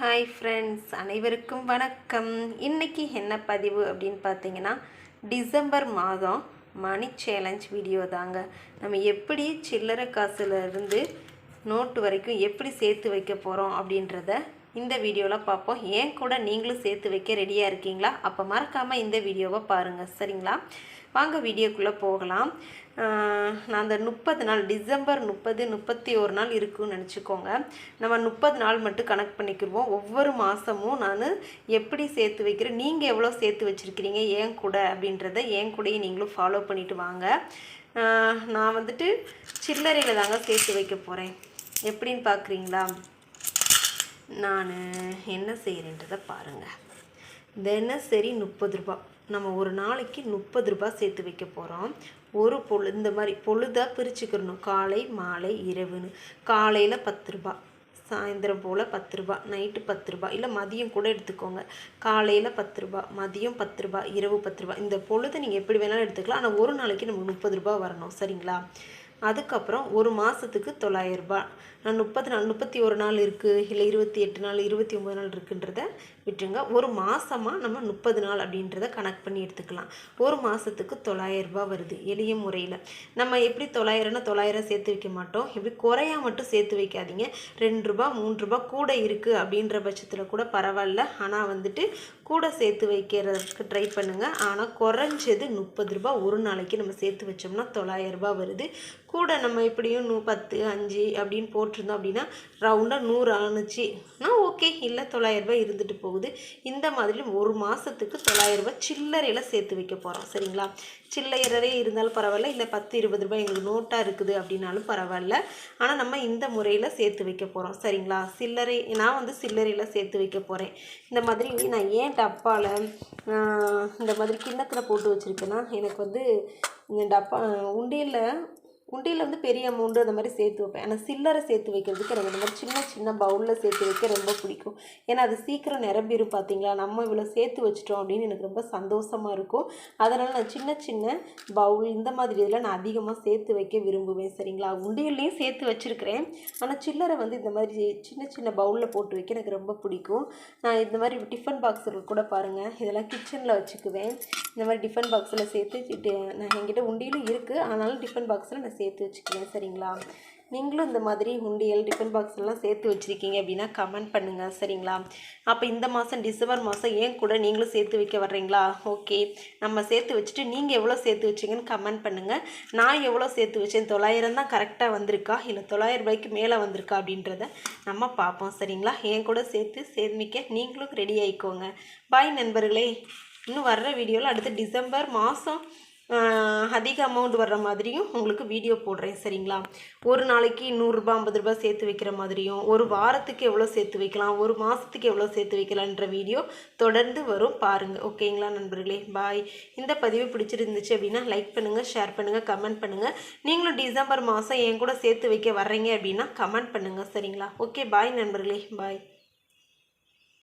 Hi friends அனைவருக்கும் வணக்கம். இன்றைக்கி என்ன பதிவு அப்படின்னு பார்த்தீங்கன்னா டிசம்பர் மாதம் மணி சேலஞ்ச் வீடியோ தாங்க. நம்ம எப்படி சில்லறை காசுலேருந்து நோட்டு வரைக்கும் எப்படி சேர்த்து வைக்க போகிறோம் அப்படின்றத இந்த வீடியோவில் பார்ப்போம் ஏன் கூட நீங்களும் சேர்த்து வைக்க ரெடியாக இருக்கீங்களா? அப்போ மறக்காமல் இந்த வீடியோவை பாருங்கள் சரிங்களா? வாங்க வீடியோக்குள்ளே போகலாம். நான் அந்த முப்பது நாள் டிசம்பர் முப்பது முப்பத்தி ஒரு நாள் இருக்குன்னு நினச்சிக்கோங்க. நம்ம முப்பது நாள் மட்டும் கணக்கு பண்ணிக்கிடுவோம் ஒவ்வொரு மாதமும் நான் எப்படி சேர்த்து வைக்கிறேன் நீங்கள் எவ்வளோ சேர்த்து வச்சுருக்கிறீங்க ஏன் கூட அப்படின்றத ஏன் கூடயே நீங்களும் ஃபாலோ பண்ணிவிட்டு வாங்க. நான் வந்துட்டு சில்லறையில் தாங்க சேர்த்து வைக்க போகிறேன் எப்படின்னு பார்க்குறீங்களா நான் என்ன செய்கிறேன்றதை பாருங்கள் தினசரி முப்பது ரூபா. நம்ம ஒரு நாளைக்கு முப்பது ரூபாய் சேர்த்து வைக்க போகிறோம் ஒரு பொழு இந்த மாதிரி பொழுதாக பிரிச்சுக்கிறணும். காலை மாலை இரவுன்னு. காலையில் பத்து ரூபா. சாயந்தரம் போல் பத்து ரூபா. நைட்டு பத்து ரூபா. இல்லை மதியம் கூட எடுத்துக்கோங்க. காலையில் பத்து ரூபா மதியம் பத்து ரூபா இரவு பத்து ரூபா. இந்த பொழுது நீங்கள் எப்படி வேணாலும் எடுத்துக்கலாம். ஆனால் ஒரு நாளைக்கு நமக்கு முப்பது ரூபா வரணும். சரிங்களா? அதுக்கப்புறம் ஒரு மாதத்துக்கு தொள்ளாயிரம் ரூபாய் நான் முப்பது நாள் முப்பத்தி ஒரு நாள் இருக்குது இல்லை இருபத்தி எட்டு நாள் இருபத்தி ஒம்பது நாள் இருக்குன்றத விட்டுருங்க. ஒரு மாதமாக நம்ம முப்பது நாள் அப்படின்றத கணக்கு பண்ணி எடுத்துக்கலாம். ஒரு மாதத்துக்கு தொள்ளாயிரம் வருது எளிய முறையில். நம்ம எப்படி தொள்ளாயிரம்னா தொள்ளாயிரம் சேர்த்து வைக்க மாட்டோம். இப்படி குறையா மட்டும் சேர்த்து வைக்காதீங்க. ரெண்டு ரூபா மூன்று ரூபா கூட இருக்குது அப்படின்ற பட்சத்தில் கூட பரவாயில்ல. ஆனால் வந்துட்டு கூட சேர்த்து வைக்கிறதுக்கு ட்ரை பண்ணுங்கள் ஆனால் குறைஞ்சது முப்பது ரூபா ஒரு நாளைக்கு நம்ம சேர்த்து வச்சோம்னா தொள்ளாயிரம் ரூபாய் வருது. கூட நம்ம எப்படியும் நூ பத்து அஞ்சு அப்படின்னு போட்டு போட்டிருந்தோம் அப்படின்னா ரவுண்டாக நூறு ஆணுச்சுன்னா ஓகே இல்லை தொள்ளாயிரம் ரூபாய் இருந்துட்டு போகுது. இந்த மாதிரி ஒரு மாதத்துக்கு தொள்ளாயிரம் ரூபாய் சில்லறையில் சேர்த்து வைக்க போகிறோம் சரிங்களா? சில்லறையே இருந்தாலும் பரவாயில்ல இல்லை பத்து இருபது ரூபாய் எங்களுக்கு நோட்டாக இருக்குது அப்படின்னாலும் பரவாயில்ல. ஆனால் நம்ம இந்த முறையில் சேர்த்து வைக்க போகிறோம் சரிங்களா? சில்லறை நான் வந்து சில்லறையில் சேர்த்து வைக்க போகிறேன் இந்த மாதிரி நான் ஏன் டப்பாவில் இந்த மாதிரி கிண்ணத்தில் போட்டு வச்சுருக்கேன்னா எனக்கு வந்து இந்த டப்பா உண்டியலில் உண்டியில் வந்து பெரிய அமௌண்ட்டு அந்த மாதிரி சேர்த்து வைப்பேன். ஆனால் சில்லறை சேர்த்து வைக்கிறதுக்கு எனக்கு இந்த மாதிரி சின்ன சின்ன பவுலில் சேர்த்து வைக்க ரொம்ப பிடிக்கும். ஏன்னா அது சீக்கிரம் நிரம்பிடும் பார்த்தீங்களா நம்ம இவ்வளோ சேர்த்து வச்சிட்டோம் அப்படின்னு எனக்கு ரொம்ப சந்தோஷமாக இருக்கும். அதனால் நான் சின்ன சின்ன பவுல் இந்த மாதிரி இதில் நான் அதிகமாக சேர்த்து வைக்க விரும்புவேன். சரிங்களா? உண்டியல்லையும் சேர்த்து வச்சுருக்கிறேன். ஆனால் சில்லறை வந்து இந்த மாதிரி சின்ன சின்ன பவுலில் போட்டு வைக்க எனக்கு ரொம்ப பிடிக்கும். நான் இந்த மாதிரி டிஃபன் பாக்ஸில் கூட பாருங்கள் இதெல்லாம் கிச்சனில் வச்சுக்குவேன். இந்த மாதிரி டிஃபன் பாக்ஸில் சேர்த்து நான் என்கிட்ட உண்டியிலும் இருக்குது ஆனாலும் டிஃபன் பாக்ஸில் நான் சேர்த்து வச்சுக்குவேன் சரிங்களா? நீங்களும் இந்த மாதிரி உண்டியல் டிஃபன் பாக்ஸ் எல்லாம் சேர்த்து வச்சுருக்கீங்க அப்படின்னா கமெண்ட் பண்ணுங்கள் சரிங்களா? அப்போ இந்த மாதம் டிசம்பர் மாதம் ஏன் கூட நீங்களும் சேர்த்து வைக்க வர்றீங்களா? ஓகே நம்ம சேர்த்து வச்சுட்டு நீங்கள் எவ்வளோ சேர்த்து வச்சிங்கன்னு கமெண்ட் பண்ணுங்கள் நான் எவ்வளோ சேர்த்து வச்சேன்? தொள்ளாயிரம் தான் கரெக்டாக வந்திருக்கா? இல்லை தொள்ளாயிரம் ரூபாய்க்கு மேலே வந்திருக்கா அப்படின்றத நம்ம பார்ப்போம் சரிங்களா? என் கூட சேர்த்து சேமிக்க நீங்களும் ரெடி ஆகிக்கோங்க பாய் நண்பர்களே. இன்னும் வர்ற வீடியோவில் அடுத்து டிசம்பர் மாதம் அதிக அமௌண்ட் வர்ற மாதிரியும் உங்களுக்கு வீடியோ போடுறேன் சரிங்களா? ஒரு நாளைக்கு நூறுரூபா ஐம்பது ரூபாய் சேர்த்து வைக்கிற மாதிரியும் ஒரு வாரத்துக்கு எவ்வளோ சேர்த்து வைக்கலாம் ஒரு மாதத்துக்கு எவ்வளோ சேர்த்து வைக்கலான்ற வீடியோ தொடர்ந்து வரும் பாருங்கள் ஓகேங்களா நண்பர்களே? பாய் இந்த பதிவு பிடிச்சிருந்துச்சு அப்படின்னா லைக் பண்ணுங்கள் ஷேர் பண்ணுங்கள் கமெண்ட் பண்ணுங்கள் நீங்களும் டிசம்பர் மாதம் என் கூட சேர்த்து வைக்க வர்றீங்க அப்படின்னா கமெண்ட் பண்ணுங்கள் சரிங்களா? ஓகே பாய் நண்பர்களே. பாய்